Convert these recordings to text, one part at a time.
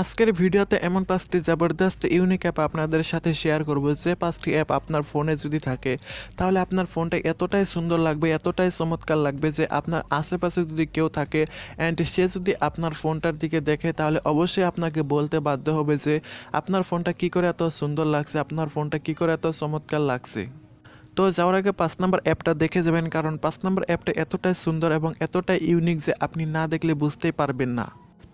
আজকের ভিডিওতে এমন পাঁচটি জবরদস্ত ইউনিক অ্যাপ আপনাদের সাথে শেয়ার করব, যে পাঁচটি অ্যাপ আপনার ফোনে যদি থাকে, তাহলে আপনার ফোনটা এতটাই সুন্দর লাগবে, এতটাই চমৎকার লাগবে যে আপনার আশেপাশে যদি কেউ থাকে অ্যান্ড সে যদি আপনার ফোনটার দিকে দেখে, তাহলে অবশ্যই আপনাকে বলতে বাধ্য হবে যে আপনার ফোনটা কি করে এত সুন্দর লাগছে, আপনার ফোনটা কি করে এত চমৎকার লাগছে। তো যাওয়ার আগে পাঁচ নম্বর অ্যাপটা দেখে যাবেন, কারণ পাঁচ নম্বর অ্যাপটা এতটাই সুন্দর এবং এতটাই ইউনিক যে আপনি না দেখলে বুঝতেই পারবেন না।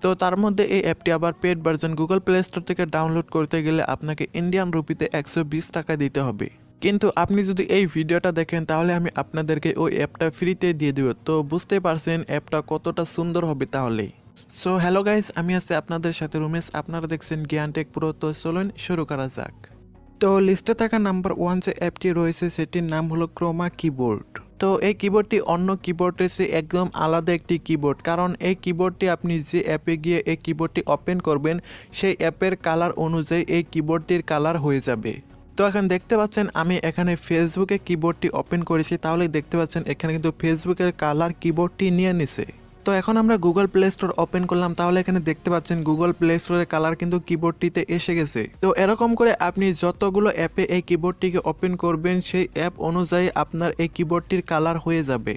তো তার মধ্যে এই অ্যাপটি আবার paid version Google Play Store থেকে ডাউনলোড করতে গেলে আপনাকে ইন্ডিয়ান রুপিতে একশো বিশ টাকা দিতে হবে। কিন্তু আপনি যদি এই ভিডিওটা দেখেন, তাহলে আমি আপনাদেরকে ওই অ্যাপটা ফ্রিতে দিয়ে দেব। তো বুঝতে পারছেন অ্যাপটা কতটা সুন্দর হবে তাহলে। সো হ্যালো গাইস আমি আছি আপনাদের সাথে রুমেশ। আপনারা দেখছেন জ্ঞান টেক প্রো তো চলুন শুরু করা যাক। তো লিস্টে থাকা নাম্বার ওয়ান যে অ্যাপটি রয়েছে, সেটির নাম হলো ক্রোমা কিবোর্ড তো এই কিবোর্ডটি অন্য কিবোর্ডের চেয়ে একদম আলাদা একটি কিবোর্ড কারণ এই কিবোর্ডটি আপনি যে অ্যাপে গিয়ে এই কিবোর্ডটি ওপেন করবেন, সেই অ্যাপের কালার অনুযায়ী এই কিবোর্ডটির কালার হয়ে যাবে। তো এখন দেখতে পাচ্ছেন, আমি এখানে ফেসবুকে কিবোর্ডটি ওপেন করেছি, তাহলে দেখতে পাচ্ছেন, এখানে কিন্তু ফেসবুকের কালার কিবোর্ডটি নিয়ে নিছে। তো এখন আমরা গুগল প্লে স্টোর ওপেন করলাম, তাহলে এখানে দেখতে পাচ্ছেন গুগল প্লে স্টোরের কালার কিন্তু কিবোর্ডটিতে এসে গেছে। তো এরকম করে আপনি যতগুলো অ্যাপে এই কিবোর্ডটিকে ওপেন করবেন, সেই অ্যাপ অনুযায়ী আপনার এই কিবোর্ডটির কালার হয়ে যাবে।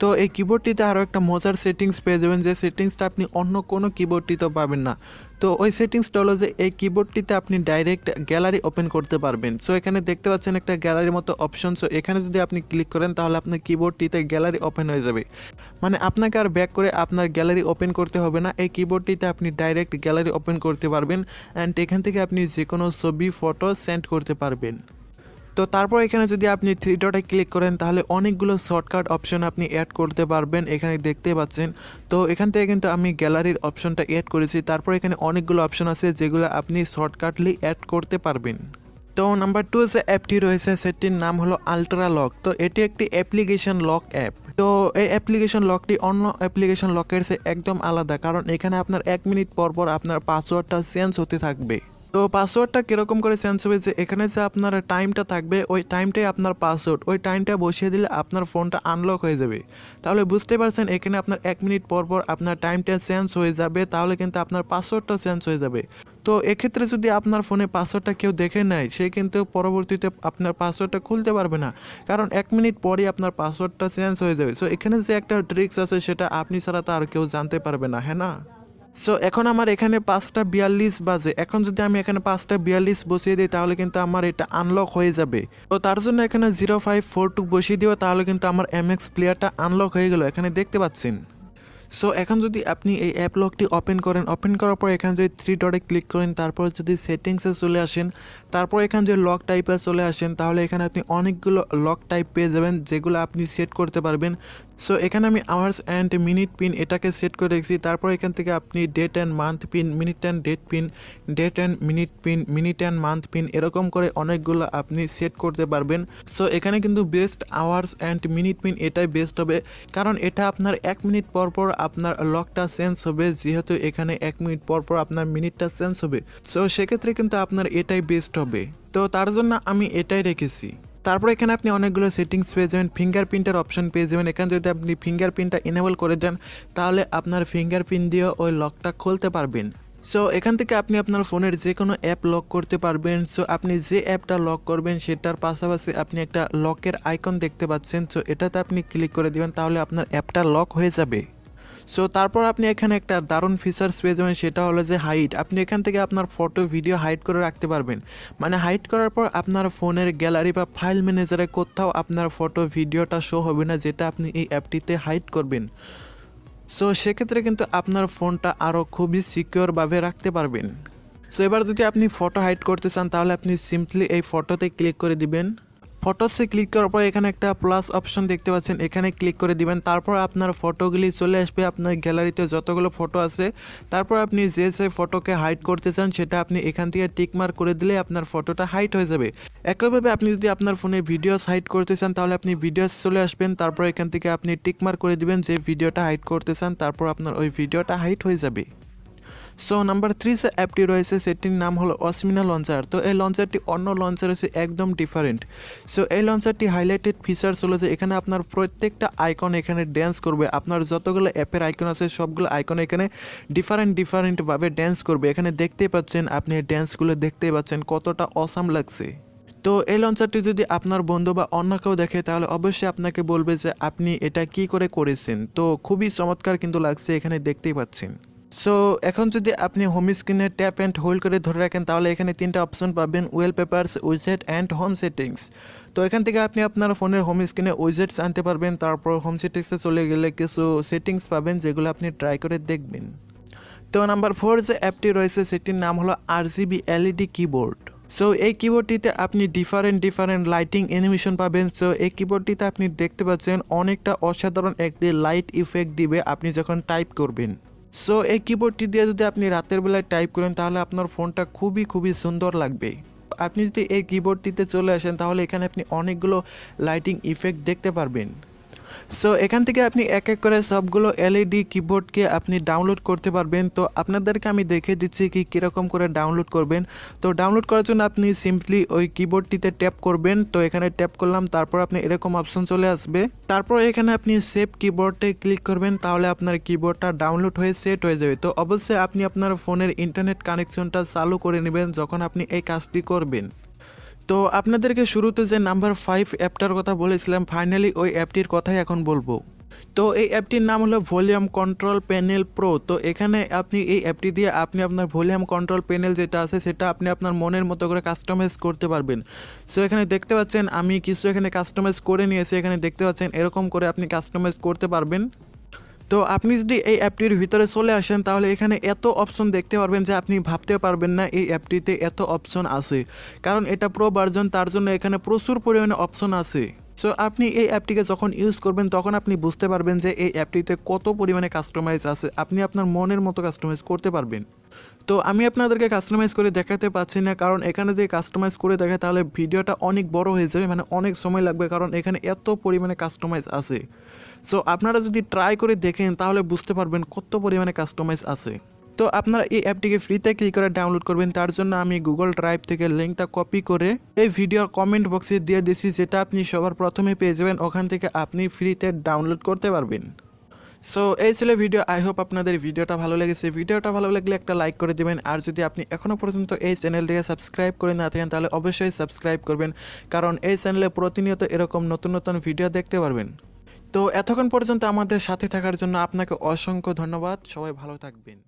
তো এই কিবোর্ডটিতে আরও একটা মজার সেটিংস পেয়ে যাবেন, যে সেটিংসটা আপনি অন্য কোনো কিবোর্ডটিতে পাবেন না। তো ওই সেটিংসটা হলো যে এই কিবোর্ডটিতে আপনি ডাইরেক্ট গ্যালারি ওপেন করতে পারবেন। সো এখানে দেখতে পাচ্ছেন একটা গ্যালারির মতো অপশন সো এখানে যদি আপনি ক্লিক করেন, তাহলে আপনার কিবোর্ডটিতে গ্যালারি ওপেন হয়ে যাবে। মানে আপনাকে আর ব্যাক করে আপনার গ্যালারি ওপেন করতে হবে না। এই কিবোর্ডটিতে আপনি ডাইরেক্ট গ্যালারি ওপেন করতে পারবেন অ্যান্ড এখান থেকে আপনি যে কোনো ছবি ফটো সেন্ড করতে পারবেন। তো তারপর এখানে যদি আপনি থ্রি ডটে ক্লিক করেন, তাহলে অনেকগুলো শর্টকাট অপশন আপনি অ্যাড করতে পারবেন এখানে দেখতে পাচ্ছেন। তো এখান থেকে কিন্তু আমি গ্যালারির অপশনটা অ্যাড করেছি। তারপর এখানে অনেকগুলো অপশন আছে যেগুলো আপনি শর্টকাটলি অ্যাড করতে পারবেন। তো নাম্বার টু যে অ্যাপটি রয়েছে, সেটির নাম হলো আলট্রা লক তো এটি একটি অ্যাপ্লিকেশন লক অ্যাপ তো এই অ্যাপ্লিকেশন লকটি অন্য অ্যাপ্লিকেশন লকের চেয়ে একদম আলাদা, কারণ এখানে আপনার এক মিনিট পর পর আপনার পাসওয়ার্ডটা চেঞ্জ হতে থাকবে। তো পাসওয়ার্ডটা কীরকম করে চেঞ্জ হবে যে, এখানে যে আপনার টাইমটা থাকবে, ওই টাইমটাই আপনার পাসওয়ার্ড ওই টাইমটা বসিয়ে দিলে আপনার ফোনটা আনলক হয়ে যাবে। তাহলে বুঝতে পারছেন, এখানে আপনার এক মিনিট পর পর আপনার টাইমটা চেঞ্জ হয়ে যাবে, তাহলে কিন্তু আপনার পাসওয়ার্ডটা চেঞ্জ হয়ে যাবে। তো এক্ষেত্রে যদি আপনার ফোনে পাসওয়ার্ডটা কেউ দেখে নেয়, সে কিন্তু পরবর্তীতে আপনার পাসওয়ার্ডটা খুলতে পারবে না। কারণ এক মিনিট পরই আপনার পাসওয়ার্ডটা চেঞ্জ হয়ে যাবে। সো এখানে যে একটা ট্রিক্স আছে, সেটা আপনি ছাড়া তো আর কেউ জানতে পারবে না হ্যাঁ না? সো এখন আমার এখানে পাঁচটা বিয়াল্লিশ বাজে। এখন যদি আমি এখানে পাঁচটা বিয়াল্লিশ বসিয়ে দিই, তাহলে কিন্তু আমার এটা আনলক হয়ে যাবে। তো তার জন্য এখানে জিরো ফাইভ ফোর টু বসিয়ে দিও, তাহলে কিন্তু আমার এমএক্স প্লেয়ারটা আনলক হয়ে গেল। এখানে দেখতে পাচ্ছেন? সো এখন যদি আপনি এই অ্যাপ লকটি ওপেন করেন ওপেন করার পর এখানে যদি থ্রি ডটে ক্লিক করেন, তারপর যদি সেটিংসে চলে আসেন, তারপর এখানে যদি লক টাইপে চলে আসেন, তাহলে এখানে আপনি অনেকগুলো লক টাইপ পেয়ে যাবেন, যেগুলো আপনি সেট করতে পারবেন। সো এখানে আমি আওয়ার্স অ্যান্ড মিনিট পিন এটাকে সেট করে রেখেছি। তারপর এখান থেকে আপনি date and month pin minute and date pin date and minute pin minute and month pin এরকম করে অনেকগুলো আপনি সেট করতে পারবেন। সো এখানে কিন্তু best hours and minute pin এটাই বেস্ট হবে। কারণ এটা আপনার এক মিনিট পর পর আপনার লকটা চেঞ্জ হবে, যেহেতু এখানে এক মিনিট পর পর আপনার মিনিটটা চেঞ্জ হবে। সো সেক্ষেত্রে কিন্তু আপনার এটাই বেস্ট হবে। তো তার জন্য আমি এটাই রেখেছি। তারপর এখানে আপনি অনেকগুলো সেটিংস পেয়ে যাবেন। ফিঙ্গারপ্রিন্টের অপশন পেয়ে যাবেন। এখানে যদি আপনি ফিঙ্গারপ্রিন্টটা এনেবল করে দেন, তাহলে আপনার ফিঙ্গারপ্রিন্ট দিয়ে ওই লকটা খুলতে পারবেন। সো এখান থেকে আপনি আপনার ফোনের যে কোনো অ্যাপ লক করতে পারবেন। সো আপনি যে অ্যাপটা লক করবেন, সেটার পাশাপাশি আপনি একটা লকের আইকন দেখতে পাচ্ছেন। সো এটাতে আপনি ক্লিক করে দিবেন, তাহলে আপনার অ্যাপটা লক হয়ে যাবে। সো তারপর আপনি এখানে একটা দারুণ ফিচার্স পেয়ে যাবেন, সেটা হলো যে হাইট আপনি এখান থেকে আপনার ফটো ভিডিও হাইড করে রাখতে পারবেন। মানে হাইড করার পর আপনার ফোনের গ্যালারি বা ফাইল ম্যানেজারে কোথাও আপনার ফটো ভিডিওটা শো হবে না, যেটা আপনি এই অ্যাপটিতে হাইড করবেন। সো সেক্ষেত্রে কিন্তু আপনার ফোনটা আরও খুবই সিকিওরভাবে রাখতে পারবেন। সো এবার যদি আপনি ফটো হাইড করতে চান, তাহলে আপনি সিম্পলি এই ফটোতে ক্লিক করে দিবেন। ফটোসে ক্লিক করার পর এখানে একটা প্লাস অপশন দেখতে পাচ্ছেন। এখানে ক্লিক করে দিবেন। তারপর আপনার ফটোগুলি চলে আসবে আপনার গ্যালারিতে যতগুলো ফটো আছে। তারপর আপনি যে যে ফটোকে হাইড করতে চান, সেটা আপনি এখান থেকে টিক মার্ক করে দিলে আপনার ফটোটা হাইড হয়ে যাবে। একইভাবে আপনি যদি আপনার ফোনে ভিডিওস হাইড করতে চান, তাহলে আপনি ভিডিওস চলে আসবেন। তারপর এখান থেকে আপনি টিক মার্ক করে দিবেন যে ভিডিওটা হাইড করতে চান, তারপর আপনার ওই ভিডিওটা হাইড হয়ে যাবে। সো নাম্বার থ্রি যে অ্যাপটি রয়েছে সেটির নাম হলো অসমিনা লঞ্চার তো এই লঞ্চারটি অন্য লঞ্চার হচ্ছে একদম ডিফারেন্ট সো এই লঞ্চারটি হাইলাইটেড ফিচার্স হলো যে এখানে আপনার প্রত্যেকটা আইকন এখানে ড্যান্স করবে। আপনার যতগুলো অ্যাপের আইকন আছে, সবগুলো আইকন এখানে ডিফারেন্ট ডিফারেন্টভাবে ড্যান্স করবে। এখানে দেখতেই পাচ্ছেন, আপনি ড্যান্সগুলো দেখতেই পাচ্ছেন কতটা অসাম লাগছে। তো এই লঞ্চারটি যদি আপনার বন্ধু বা অন্য কেউ দেখে, তাহলে অবশ্যই আপনাকে বলবে যে আপনি এটা কি করে করেছেন। তো খুবই চমৎকার কিন্তু লাগছে, এখানে দেখতেই পাচ্ছেন। সো এখন যদি আপনি হোম স্ক্রিনে ট্যাপ অ্যান্ড হোল্ড করে ধরে রাখেন, তাহলে এখানে তিনটা অপশন পাবেন ওয়েল পেপার্স উইজেট অ্যান্ড হোম সেটিংস তো এখান থেকে আপনি আপনার ফোনের হোম স্ক্রিনে উইজেটস আনতে পারবেন, তারপর হোম সেটিংসে চলে গেলে কিছু সেটিংস পাবেন, যেগুলো আপনি ট্রাই করে দেখবেন। তো নাম্বার ফোর যে অ্যাপটি রয়েছে, সেটির নাম হলো R GB LED keyboard so এই কিবোর্ডটিতে আপনি ডিফারেন্ট ডিফারেন্ট লাইটিং অ্যানিমেশন পাবেন। সো এই কিবোর্ডটিতে আপনি দেখতে পাচ্ছেন, অনেকটা অসাধারণ একটি লাইট ইফেক্ট দিবে আপনি যখন টাইপ করবেন। সো এই কিবোর্ডটি দিয়ে যদি আপনি রাতের বেলায় টাইপ করেন, তাহলে আপনার ফোনটা খুবই খুবই সুন্দর লাগবে। আপনি যদি এই কিবোর্ডটিতে চলে আসেন, তাহলে এখানে আপনি অনেকগুলো লাইটিং ইফেক্ট দেখতে পারবেন। সো এখান থেকে আপনি এক এক করে সবগুলো এলইডি কিবোর্ডকে আপনি ডাউনলোড করতে পারবেন। তো আপনাদেরকে আমি দেখে দিচ্ছি কি কীরকম করে ডাউনলোড করবেন। তো ডাউনলোড করার জন্য আপনি সিম্পলি ওই কিবোর্ডটিতে ট্যাপ করবেন। তো এখানে ট্যাপ করলাম, তারপর আপনি এরকম অপশন চলে আসবে। তারপর এখানে আপনি সেভ কিবোর্ডে ক্লিক করবেন, তাহলে আপনার কিবোর্ডটা ডাউনলোড হয়ে সেট হয়ে যাবে। তো অবশ্যই আপনি আপনার ফোনের ইন্টারনেট কানেকশনটা চালু করে নেবেন যখন আপনি এই কাজটি করবেন। তো আপনাদেরকে শুরুতে যে নাম্বার ফাইভ অ্যাপটার কথা বলেছিলাম ফাইনালি ওই অ্যাপটির কথাই এখন বলব। তো এই অ্যাপটির নাম হলো ভলিউম কন্ট্রোল প্যানেল প্রো। তো এখানে আপনি এই অ্যাপটি দিয়ে আপনি আপনার ভলিউম কন্ট্রোল প্যানেল যেটা আছে, সেটা আপনি আপনার মনের মতো করে কাস্টমাইজ করতে পারবেন। সো এখানে দেখতে পাচ্ছেন, আমি কিছু এখানে কাস্টমাইজ করে নিয়েছি। এখানে দেখতে পাচ্ছেন, এরকম করে আপনি কাস্টমাইজ করতে পারবেন। তো আপনি যদি এই অ্যাপটির ভিতরে চলে আসেন, তাহলে এখানে এত অপশন দেখতে পারবেন যে আপনি ভাবতে পারবেন না এই অ্যাপটিতে এত অপশন আছে। কারণ এটা প্রো ভার্জন তার জন্য এখানে প্রচুর পরিমাণে অপশন আছে। সো আপনি এই অ্যাপটিকে যখন ইউজ করবেন, তখন আপনি বুঝতে পারবেন যে এই অ্যাপটিতে কত পরিমাণে কাস্টমাইজ আছে। আপনি আপনার মনের মতো কাস্টমাইজ করতে পারবেন। তো, আমি আপনাদেরকে কাস্টমাইজ করে দেখাতে পাচ্ছি না, কারণ এখানে যে কাস্টমাইজ করে দেখে, তাহলে ভিডিওটা অনেক বড় হয়ে যাবে মানে অনেক সময় লাগবে, কারণ এখানে এত পরিমাণে কাস্টমাইজ আছে। সো আপনারা যদি ট্রাই করে দেখেন, তাহলে বুঝতে পারবেন কত পরিমাণে কাস্টমাইজ আছে। তো আপনারা এই অ্যাপটিকে ফ্রিতে ক্লিক করে ডাউনলোড করবেন, তার জন্য আমি গুগল ড্রাইভ থেকে লিঙ্কটা কপি করে এই ভিডিওর কমেন্ট বক্সে দিয়ে দিয়েছি, যেটা আপনি সবার প্রথমে পেয়ে যাবেন, ওখান থেকে আপনি ফ্রিতে ডাউনলোড করতে পারবেন। সো এই ছিল ভিডিও আই হোপ আপনাদের ভিডিওটা ভালো লেগেছে। ভিডিওটা ভালো লাগলে একটা লাইক করে দেবেন, আর যদি আপনি এখনও পর্যন্ত এই চ্যানেলটিকে সাবস্ক্রাইব করে না থাকেন, তাহলে অবশ্যই সাবস্ক্রাইব করবেন, কারণ এই চ্যানেলে প্রতিনিয়ত এরকম নতুন নতুন ভিডিও দেখতে পারবেন। তো এতক্ষণ পর্যন্ত আমাদের সাথে থাকার জন্য আপনাকে অসংখ্য ধন্যবাদ। সবাই ভালো থাকবেন।